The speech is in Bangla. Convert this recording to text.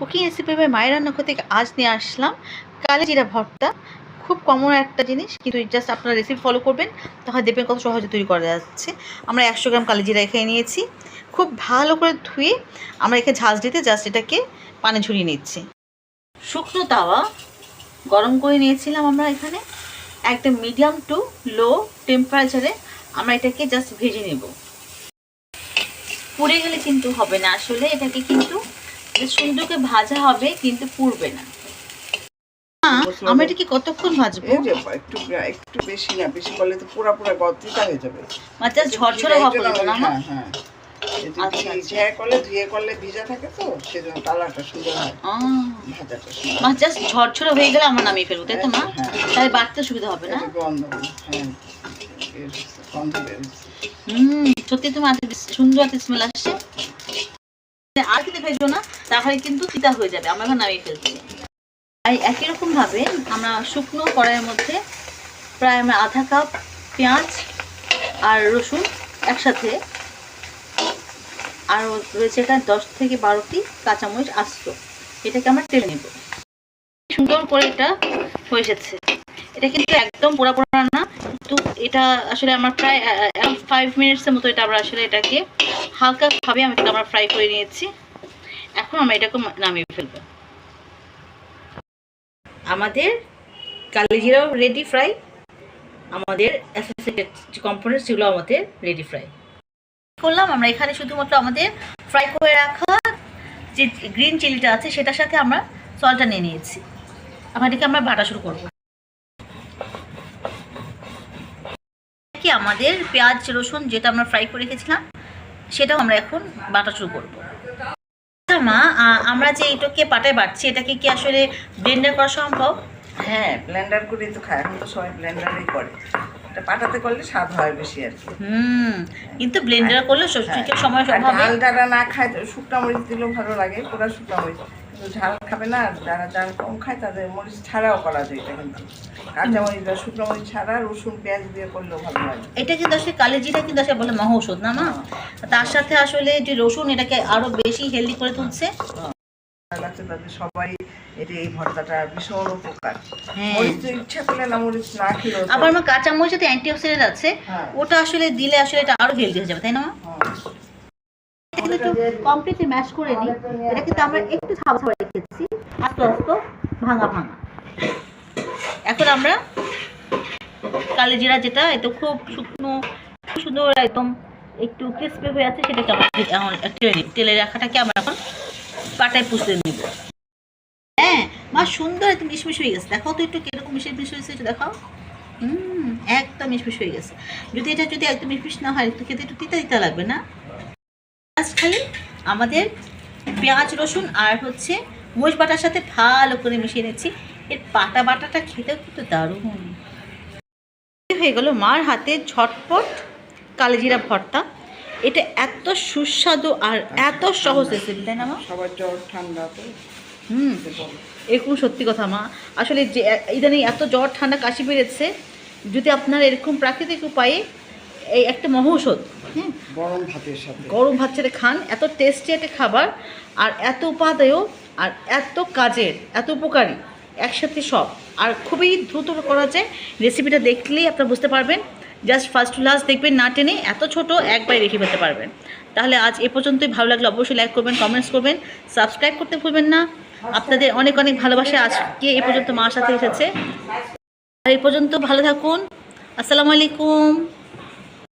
কুকিং রেসিপি বাই মায়ের রান্নাঘর থেকে আজ নিয়ে আসলাম। কালে জিরা ভর্তা, খুব কমন একটা জিনিস, কিন্তু জাস্ট আপনারা রেসিপি ফলো করবেন তাহলে দেখবেন কত সহজে তৈরি করা যাচ্ছে। আমরা একশো গ্রাম কালি জিরা এখানে নিয়েছি। খুব ভালো করে ধুয়ে আমরা এখানে ঝাঁজ দিতে জাস্ট এটাকে পানি ঝরিয়ে নিচ্ছি। শুকনো তাওয়া গরম করে নিয়েছিলাম আমরা এখানে। একদম মিডিয়াম টু লো টেম্পারেচারে আমরা এটাকে জাস্ট ভেজে নেব। পুড়ে গেলে কিন্তু হবে না আসলে, এটাকে কিন্তু সুন্দর করে ভাজা হবে কিন্তু পুড়বে না। মা, আমরা এটাকে কতক্ষণ ভাজবো? একটু একটু বেশি না বেশি করলে তো পুরা পুরা হয়ে যাবে। ঝরঝরে ভাব করে না হ্যাঁ হ্যাঁ আচ্ছা, আচ্ছা। ঝ্যা করলে ধুয়ে করলে ভিজা থাকে তো সেজন্য কালারটা সুন্দর হয়। আহ, ভাজাটা সুন্দর। জাস্ট ঝরঝরে হয়ে গেলে আমরা নামিয়ে ফেলব তাই তো মা? হ্যাঁ। তাহলে বাড়তে সুবিধা হবে না? গন্ধ হ্যাঁ গন্ধ হুম সত্যি তুমি সুন্দর একটা স্মেল আসছে। ভেজো না, তাহলে কিন্তু তিতা হয়ে যাবে আমরা এখন নামিয়ে ফেলছি আর একই রকম ভাবে আমরা শুকনো কড়াইয়ের মধ্যে প্রায় আমরা আধা কাপ পেঁয়াজ আর রসুন একসাথে আর রয়েছে এখানে দশ থেকে বারোটি কাঁচামরিচ আস্ত, এটাকে আমরা তেল নেব। সুন্দর করে এটা হয়ে এসেছে এটা কিন্তু একদম পোড়া পোড়া না, কিন্তু এটা আসলে আমার প্রায় ফাইভ মিনিটসের মতো এটা আমরা আসলে এটাকে হালকাভাবে আমি আমরা ফ্রাই করে নিয়েছি। এখন আমরা এটাকে নামিয়ে ফেলব। আমাদের কালিজিরাও রেডি ফ্রাই আমাদের অ্যাসোসিয়েটেড যে কম্পোনেন্টস সেগুলো আমাদের রেডি ফ্রাই করলাম, আমরা এখানে শুধুমাত্র আমাদের ফ্রাই করে রাখা যে গ্রিন চিলিটা আছে, সেটার সাথে আমরা সলটা নিয়ে নিয়েছি। এখন এটাকে আমরা বাটা শুরু করব। কি আমাদের পেঁয়াজ, রসুন, যেটা আমরা ফ্রাই করে রেখেছিলাম, সেটাও আমরা এখন বাটা শুরু করব। মা আমরা যে এটাকে পাটায় বাটছি এটাকে কি আসলে ব্লেন্ডার করা সম্ভব? হ্যাঁ ব্লেন্ডার করে তো খায় এখন তো সবাই ব্লেন্ডারই করে। এটা পাটাতে করলে স্বাদ হয় বেশি আর কি। হুম কিন্তু ব্লেন্ডার করলে সবজিকে সময় সম্ভব। হবে যারা না খায় তো শুকনা মরিচ দিলেও ভালো লাগে পুরো শুকনা মরিচ। ঝাল খাবে না যারা ঝাল কম খায় তাদের মরিচ ছাড়াও করা যায় এটা কিন্তু। কাঁচা মরিচ বা শুকনো মরিচ ছাড়া রসুন পেঁয়াজ দিয়ে করলেও ভালো লাগে এটা কিন্তু আসলে কালেজিটা কিন্তু আসলে বলে মহা ওষুধ না মা? তার সাথে আসলে যে রসুন এটাকে আরও বেশি হেলদি করে তুলছে। লাগছে তাদের সবাই এটা এই ভর্তাটা ভীষণ উপকার। হ্যাঁ। মরিচ ইচ্ছা করলে না মরিচ না খেলেও আবার আমার কাঁচা মরিচাতে অ্যান্টিঅক্সিডেন্ট আছে। হ্যাঁ। ওটা আসলে দিলে আসলে এটা আরও হেলদি হয়ে যাবে তাই না মা? এটা কিন্তু একটু কমপ্লিটলি ম্যাশ করে নিই। এটা কিন্তু আমরা একটু ছাবা ছাবা রেখেছি। আস্তে আস্তে ভাঙা ভাঙা। এখন আমরা কালি জিরা যেটা এটা খুব শুকনো, সুন্দর একদম একটু ক্রিস্পি হয়ে আছে, সেটাকে আমরা তেলে নিই। তেলে রাখাটাকে আমরা এখন পাটায় পুষতে নিব। হ্যাঁ মা, সুন্দর একদম মিশমিশ হয়ে গেছে। দেখাও তো একটু কীরকম মিশে মিশ হয়েছে, একটু দেখাও। হুম, একদম মিশমিশ হয়ে গেছে। যদি এটা যদি একদম মিশমিশ না হয় একটু খেতে একটু তিতা তিতা লাগবে না? জাস্ট আমাদের পেঁয়াজ রসুন আর হচ্ছে মোষ বাটার সাথে ভালো করে মিশিয়ে নিচ্ছি। এর পাটা বাটাটা খেতেও কিন্তু দারুণ। হয়ে গেল মার হাতে ঝটপট কালিজিরা ভর্তা। এটা এত সুস্বাদু আর এত সহজ রেসিপি তাই না মা? সবার জ্বর ঠান্ডা তো। হুম। এরকম সত্যি কথা মা। আসলে যে ইদানিং এত জ্বর ঠান্ডা কাশি বেড়েছে। যদি আপনার এরকম প্রাকৃতিক উপায়ে এই একটা মহৌষধ হ্যাঁ গরম ভাতের সাথে। গরম ভাত ছেড়ে খান এত টেস্টি একটা খাবার আর এত উপাদেয় আর এত কাজের এত উপকারী একসাথে সব। আর খুবই দ্রুত করা যায় রেসিপিটা দেখলেই আপনারা বুঝতে পারবেন। জাস্ট ফার্স্ট টু লাস্ট দেখবেন না টেনে এত ছোট একবারে রেখে ফেলতে পারবেন। তাহলে আজ এ পর্যন্তই ভালো লাগলে অবশ্যই লাইক করবেন কমেন্টস করবেন সাবস্ক্রাইব করতে ভুলবেন না। আপনাদের অনেক অনেক ভালোবাসা আজকে এ পর্যন্ত মার সাথে এসেছে। আর এ পর্যন্ত ভালো থাকুন। আসসালামু আলাইকুম।